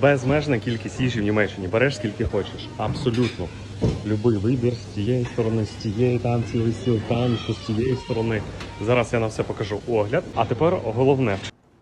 безмежна кількість їжі в Німеччині. Береш скільки хочеш. Абсолютно. Любий вибір з цієї сторони, з цієї там цілий стіл, там що з цієї сторони. Зараз я на все покажу огляд. А тепер головне.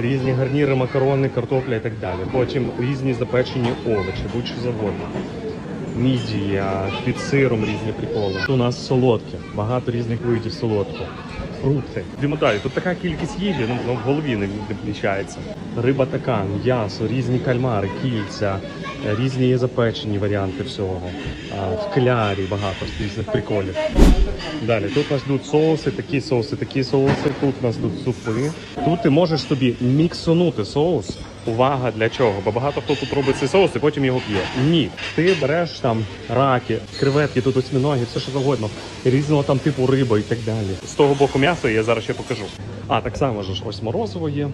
Різні гарніри, макарони, картопля і так далі. Потім різні запечені овочі, будь-що завгодно. Мідія, під сиром різні приколи. У нас солодке, багато різних видів солодкого. Фрукти. Далі. Тут така кількість їжі, ну, ну, в голові не вміщається. Риба така, м'ясо, різні кальмари, кільця, різні запечені варіанти всього. В клярі багато різних приколів. Далі тут нас йдуть соуси, такі соуси, такі соуси. Тут нас йдуть супи. Тут ти можеш собі міксонути соус. Увага для чого? Бо багато хто тут робить цей соус і потім його п'є. Ні, ти береш там раки, креветки, тут осьминоги, все що завгодно, різного там типу риби і так далі. З того боку м'ясо я зараз ще покажу. А так само ж ось морозиво є.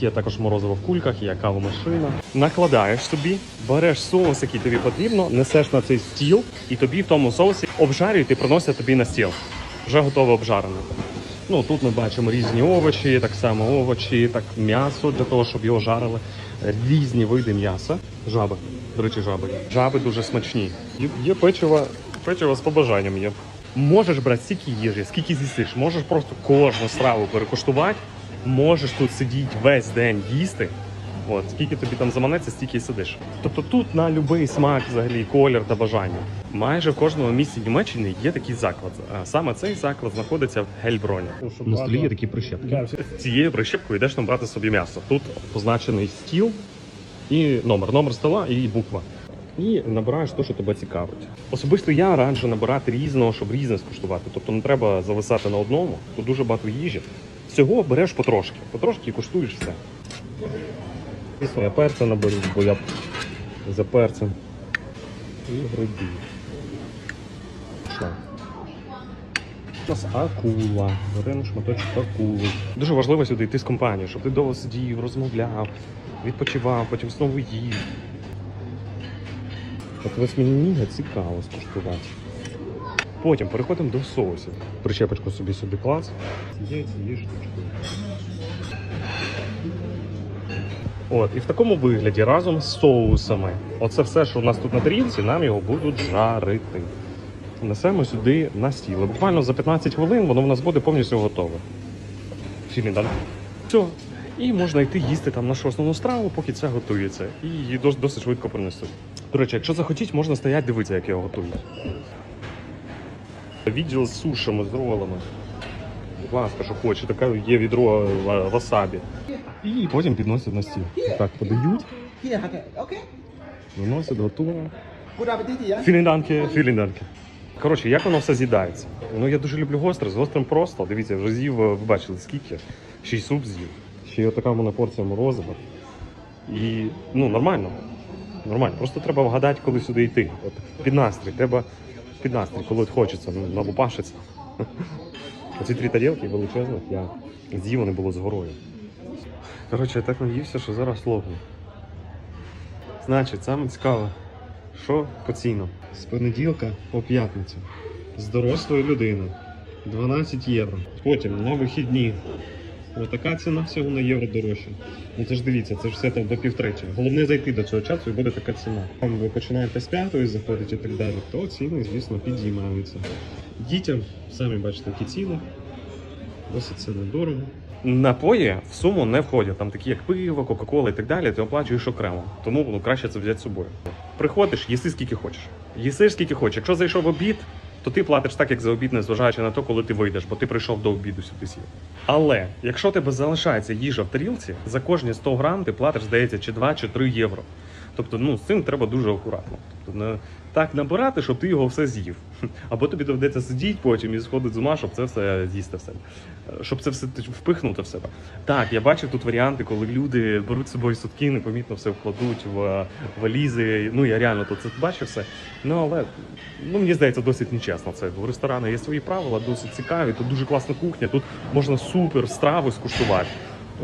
Є також морозиво в кульках, є кавомашина. Накладаєш собі, береш соус, який тобі потрібно, несеш на цей стіл, і тобі в тому соусі обжарюють і приносять тобі на стіл. Вже готове обжарене. Ну тут ми бачимо різні овочі, так само овочі, так м'ясо для того, щоб його жарили. Різні види м'яса. Жаби. До речі, жаби. Жаби дуже смачні. Є, є печиво, печиво з побажанням є. Можеш брати стільки їжі, скільки з'їсиш, можеш просто кожну страву перекуштувати, можеш тут сидіти весь день їсти. От, скільки тобі там заманеться, стільки і сидиш. Тобто тут на будь-який смак, взагалі, колір та бажання. Майже в кожному місті Німеччини є такий заклад. А саме цей заклад знаходиться в Гельброні. На столі є такі прищепки. Цією прищепкою йдеш там брати собі м'ясо. Тут позначений стіл і номер, номер стола і буква. І набираєш те, що тебе цікавить. Особисто я раджу набирати різного, щоб різне скуштувати. Тобто не треба зависати на одному, тут дуже багато їжі. Всього береш потрошки. Потрошки і куштуєш все. Звісно, я перця наберу, бо я за перцем. І гриби. Що? У нас акула. Беремо шматочок акули. Дуже важливо сюди йти з компанією, щоб ти довго сидів, розмовляв, відпочивав, потім знову їв. От ось мені ніга цікаво скуштувати. Потім переходимо до соусів. Причепочку собі собі клас. Є цією штучкою. От, і в такому вигляді разом з соусами. Оце все, що у нас тут на тарілці, нам його будуть жарити. Несемо сюди на стіл. Буквально за 15 хвилин воно в нас буде повністю готове. Філін, да? Все. І можна йти їсти там нашу основну страву, поки це готується. І її досить швидко принесуть. До речі, якщо захотіть, можна стояти дивитися, як його готують. Відділ з сушами, з ролами. Будь ласка, що хоче, таке є відро васабі. І потім підносять на стіл. Так подають, виносять, готово. Філінданки, філінданки. Коротше, як воно все з'їдається? Ну я дуже люблю гостре, з гострим просто. Дивіться, вже з'їв, ви бачили скільки. Ще й суп з'їв. Ще й отака в мене порція морозива. І ну нормально. Нормально. Просто треба вгадати, коли сюди йти. От під настрій. Треба під настрій, коли хочеться, ну, налупашиться. Оці три тарілки величезних, я з'їв, вони було з горою. Коротше, я так наївся, що зараз лопну. Значить, саме цікаве, що по цінам? З понеділка по п'ятницю. З дорослої людини 12 євро. Потім на вихідні. Отака ціна всього на євро дорожче. Ну це ж дивіться, це ж все там до півтретього. Головне зайти до цього часу і буде така ціна. Там ви починаєте з п'ятої заходити і так далі, то ціни, звісно, підіймаються. Дітям, самі бачите, які ціни. Досить це недорого. Напої в суму не входять, там такі як пиво, кока-кола і так далі, ти оплачуєш окремо. Тому ну, краще це взяти з собою. Приходиш, їси скільки хочеш. Їсиш скільки хочеш. Якщо зайшов обід, то ти платиш так, як за обід, незважаючи на те, коли ти вийдеш, бо ти прийшов до обіду сюди сів. Але якщо тебе залишається їжа в тарілці, за кожні 100 грам ти платиш, здається, чи 2, чи 3 євро. Тобто, ну з цим треба дуже акуратно. Тобто, не так набирати, щоб ти його все з'їв. Або тобі доведеться сидіти потім і сходити з ума, щоб це все з'їсти в. Е, Щоб це все впихнути в себе. Так, я бачив тут варіанти, коли люди беруть з собою сутки, непомітно все вкладуть в е, валізи. Ну я реально тут це бачив все. Ну але ну мені здається, досить нечесно. Це в ресторани є свої правила, досить цікаві. Тут дуже класна кухня. Тут можна супер страви скуштувати.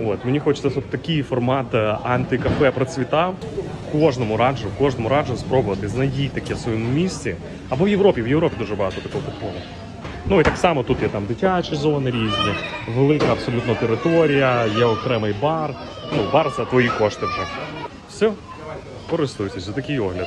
От мені хочеться, щоб такий формат е, антикафе процвітав. Кожному раджу, кожному раджу спробувати. Знайдіть таке в своєму місці. Або в Європі. В Європі дуже багато такого підходу. Ну і так само тут є там дитячі зони різні, велика абсолютно територія, є окремий бар. Ну, бар за твої кошти вже. Все, користуйтесь, за такий огляд.